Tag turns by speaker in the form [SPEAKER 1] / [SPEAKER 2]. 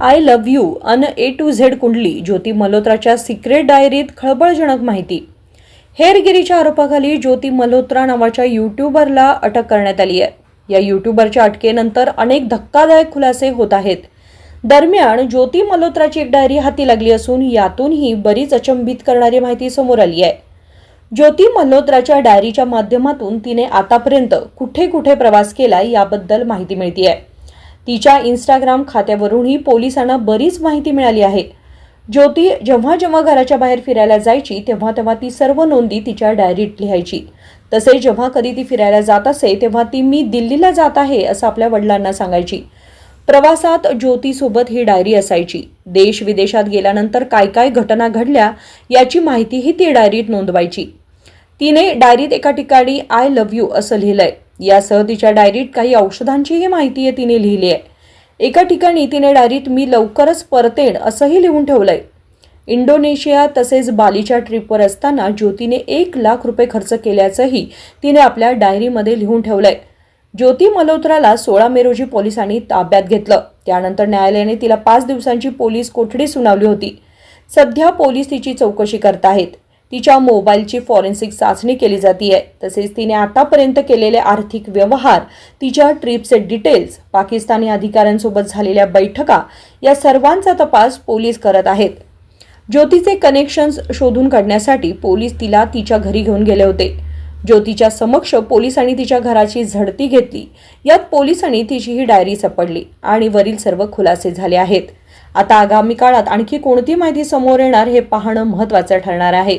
[SPEAKER 1] I love you अन A to Z कुंडली Jyoti मल्होत्राच्या secret डायरीत खळबळजनक माहिती. हेरगिरीच्या आरोपाखाली ज्योती मल्होत्रा नावाच्या यूट्यूबरला अटक करण्यात आली आहे. या यूट्यूबरच्या अटकेनंतर अनेक धक्कादायक खुलासे होत आहेत. दरम्यान ज्योती मल्होत्राची एक डायरी हाती लागली असून यातूनही बरीच अचंबित करणारी माहिती समोर आली आहे. ज्योती मल्होत्राच्या डायरीच्या माध्यमातून तिने आतापर्यंत कुठे कुठे प्रवास केला याबद्दल माहिती मिळते आहे तिच्या इंस्टाग्राम खात्यावरूनही पोलिसांना बरीच माहिती मिळाली आहे. ज्योती जेव्हा जेव्हा घराच्या बाहेर फिरायला जायची तेव्हा तेव्हा ती सर्व नोंदी तिच्या डायरीत लिहायची. तसे जेव्हा कधी ती फिरायला जात असे तेव्हा ती मी दिल्लीला जात आहे असं आपल्या वडिलांना सांगायची. प्रवासात ज्योतीसोबत ही डायरी असायची. देश विदेशात गेल्यानंतर काय काय घटना घडल्या याची माहितीही ती डायरीत नोंदवायची. तिने डायरीत एका ठिकाणी आय लव्ह यू असं लिहिलंय. यासह तिच्या डायरीत काही औषधांचीही माहिती आहे तिने लिहिली आहे एका ठिकाणी तिने डायरीत मी लवकरच परतेन असंही लिहून ठेवलंय. इंडोनेशिया तसेच बालीच्या ट्रिपवर असताना ज्योतीने एक लाख रुपये खर्च केल्याचंही तिने आपल्या डायरीमध्ये लिहून ठेवलंय. ज्योती मल्होत्राला सोळा मे रोजी पोलिसांनी ताब्यात घेतलं. त्यानंतर न्यायालयाने तिला पाच दिवसांची पोलीस कोठडी सुनावली होती. सध्या पोलीस तिची चौकशी करत आहेत तिच्या मोबाईलची फॉरेन्सिक चाचणी केली जाते तसेच तिने आतापर्यंत केलेले आर्थिक व्यवहार तिच्या ट्रिपचे डिटेल्स पाकिस्तानी अधिकाऱ्यांसोबत झालेल्या बैठका या सर्वांचा तपास पोलीस करत आहेत. ज्योतीचे कनेक्शन्स शोधून काढण्यासाठी पोलीस तिला तिच्या घरी घेऊन गेले होते. ज्योतीच्या समक्ष पोलिसांनी तिच्या घराची झडती घेतली. यात पोलिसांनी तिची ही डायरी सापडली आणि वरील सर्व खुलासे झाले आहेत. आता आगामी काळात आणखी कोणती माहिती समोर येणार हे पाहणं महत्त्वाचं ठरणार आहे.